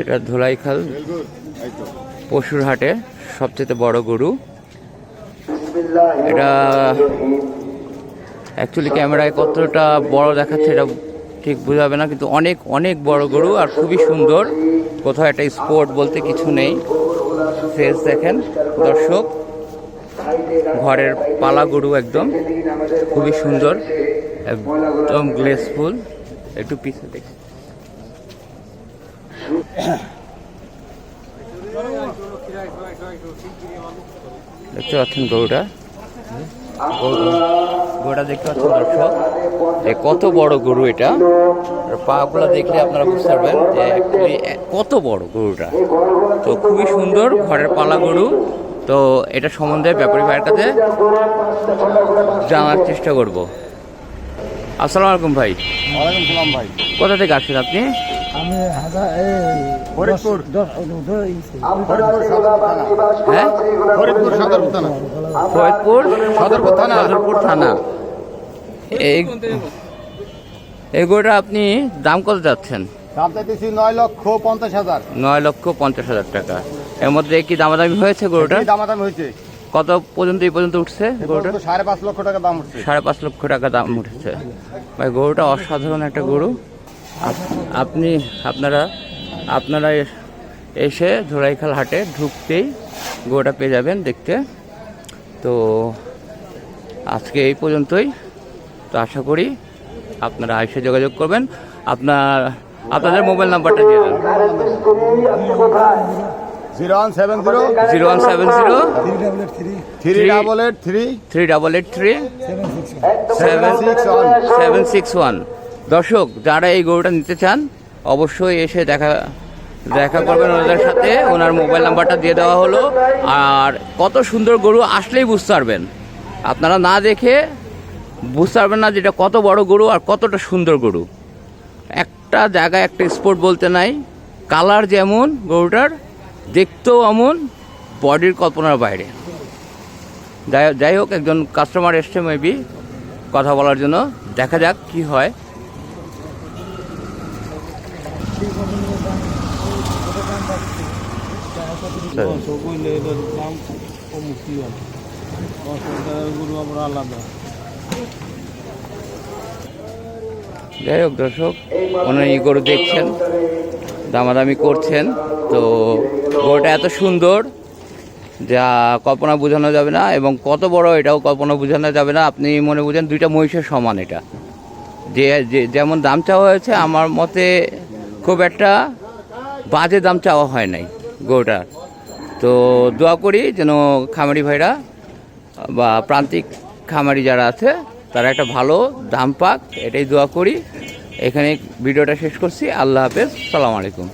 এটা ধুলাইখাল পশুর হাটে সবচেয়ে বড় গরু। এটা অ্যাকচুয়ালি ক্যামেরায় কতটা বড় দেখাচ্ছে এটা ঠিক বোঝাবে না কিন্তু অনেক অনেক বড় গরু আর খুবই সুন্দর। কোথাও একটা স্পোর্ট বলতে কিছু নেই। ফেস দেখেন দর্শক। ঘরের পালা গরু একদম। খুবই সুন্দর একদম গ্লেসফুল একটু পিছিয়ে দেখি। দেখতে পাচ্ছেন গরুটা? গরু- গরুটা দেখতে পাচ্ছেন দর্শক যে কত বড় গরু এটা। পাগুলো দেখলে আপনারা বুঝতে পারবেন যে কত বড় গরুটা। তো খুবই সুন্দর ঘরের পালা গরু। তো এটা সম্বন্ধে ব্যাপারী ভাইয়ের কাছে জানার চেষ্টা করব। আসসালামু আলাইকুম ভাই। ওয়ালাইকুম সালাম ভাই। কোথা থেকে আসছেন আপনি? আমি হাজার এই ফরিদপুর। ফরিদপুর থানা। হ্যাঁ ফরিদপুর সদরপুর থানা। সদরপুর থানা। এই এই গরুটা আপনি দাম কত যাচ্ছেন? দাম চাইতেছি নয় লক্ষ পঞ্চাশ হাজার। নয় লক্ষ পঞ্চাশ হাজার টাকা। এর মধ্যে কি দামাদামি হয়েছে গরুটা দামাদামি হয়েছে। কত পর্যন্ত এই পর্যন্ত উঠছে গরুটা? সাড়ে পাঁচ লক্ষ টাকা দাম উঠছে। সাড়ে পাঁচ লক্ষ টাকা দাম উঠেছে। ভাই গরুটা অসাধারণ একটা গরু। আপনি আপনারা আপনারা এসে ধোলাইখাল হাটে ঢুকতেই গরুটা পেয়ে যাবেন দেখতে। তো আজকে এই পর্যন্তই। তো আশা করি আপনারা এসে যোগাযোগ করবেন। আপনার আপনাদের মোবাইল নাম্বারটা দিয়ে দেন। Zero one seven zero zero one seven zero three double eight three three double eight three seven six one. Seven six one. দর্শক, যারা এই গরুটা নিতে চান, অবশ্যই এসে দেখা দেখা করবেন ওনাদের সাথে। ওনার মোবাইল নাম্বারটা দিয়ে দেওয়া হলো। আর কত সুন্দর গরু, আসলেই বুঝতে পারবেন। আপনারা না দেখে বুঝতে পারবেন না যেটা কত বড় গরু আর কতটা সুন্দর গরু। একটা জায়গায় একটা স্পোর্ট বলতে নাই। কালার যেমন গরুটার, দেখতেও এমন বডির কল্পনার বাইরে। যাই যাই হোক, একজন কাস্টমার এসছে মেবি কথা বলার জন্য। দেখা যাক কি হয়। যাই হোক দর্শক উনি গরু দেখছেন, দামাদামি করছেন, তো গরুটা এত সুন্দর যা কল্পনা বোঝানো যাবে না এবং কত বড় এটাও কল্পনা বোঝানো যাবে না। আপনি মনে বুঝেন দুইটা মহিষের সমান এটা। যে- যেমন দাম চাওয়া হয়েছে, আমার মতে খুব একটা বাজে দাম চাওয়া হয় নাই গরুটার তো দোয়া করি যেন খামারি ভাইরা বা প্রান্তিক খামারি যারা আছে, তারা একটা ভালো দাম পাক, এটাই দোয়া করি। এখানে ভিডিওটা শেষ করছি। আল্লাহ হাফেজ। সালাম আলাইকুম।